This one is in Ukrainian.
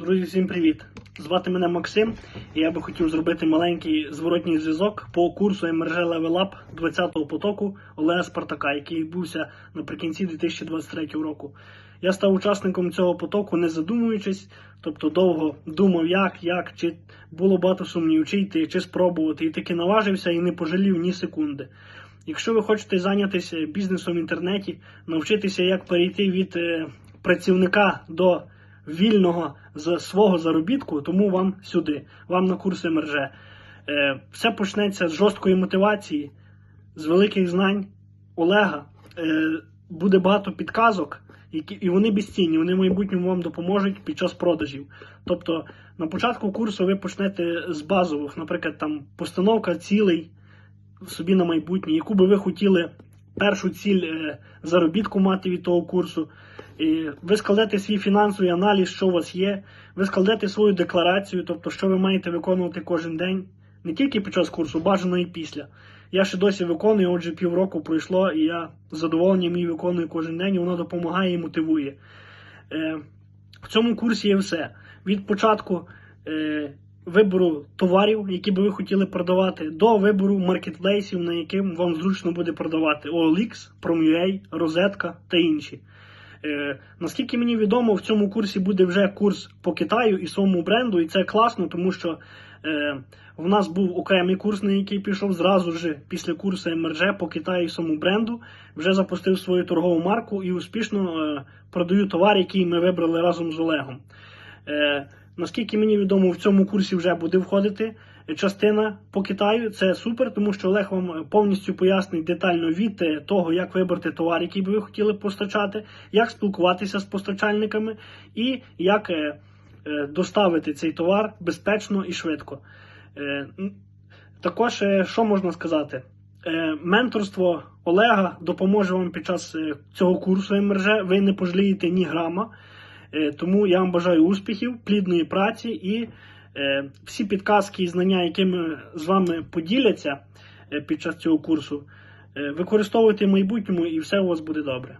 Друзі, всім привіт! Звати мене Максим, і я би хотів зробити маленький зворотній зв'язок по курсу МРЖ Level Up 20-го потоку Олега Спартака, який відбувся наприкінці 2023 року. Я став учасником цього потоку, не задумуючись, тобто довго думав, як, як, чи було багато сумнівів, чи йти, чи спробувати, і таки наважився і не пожалів ні секунди. Якщо ви хочете зайнятися бізнесом в інтернеті, навчитися, як перейти від е, працівника до вільного з свого заробітку, тому вам сюди, вам на курси МРЖ. Е, все почнеться з жорсткої мотивації, з великих знань Олега. Е, буде багато підказок, які, і вони безцінні, вони в майбутньому вам допоможуть під час продажів. Тобто на початку курсу ви почнете з базових, наприклад, там постановка цілей собі на майбутнє, яку би ви хотіли першу ціль е, заробітку мати від того курсу. Ви складете свій фінансовий аналіз, що у вас є, ви складете свою декларацію, тобто, що ви маєте виконувати кожен день, не тільки під час курсу, бажано і після. Я ще досі виконую, отже, півроку пройшло, і я з задоволенням її виконую кожен день, і воно допомагає і мотивує. Е, в цьому курсі є все. Від початку е, вибору товарів, які би ви хотіли продавати, до вибору маркетплейсів, на яким вам зручно буде продавати OLX, Prom.ua, Розетка та інші. Е, наскільки мені відомо, в цьому курсі буде вже курс по Китаю і своєму бренду, і це класно, тому що е, в нас був окремий курс, на який пішов зразу ж після курсу МРЖ по Китаю і своєму бренду. Вже запустив свою торгову марку і успішно е, продаю товар, який ми вибрали разом з Олегом. Е, наскільки мені відомо, в цьому курсі вже буде входити частина по Китаю. Це супер, тому що Олег вам повністю пояснить детально від е, того, як вибрати товар, який би ви хотіли постачати, як спілкуватися з постачальниками і як е, е, доставити цей товар безпечно і швидко. Також, що можна сказати? Менторство Олега допоможе вам під час цього курсу МРЖ. Ви не пожалієте ні грама. Е, Тому я вам бажаю успіхів, плідної праці і е, всі підказки і знання, якими з вами поділяться е, під час цього курсу, використовуйте в майбутньому і все у вас буде добре.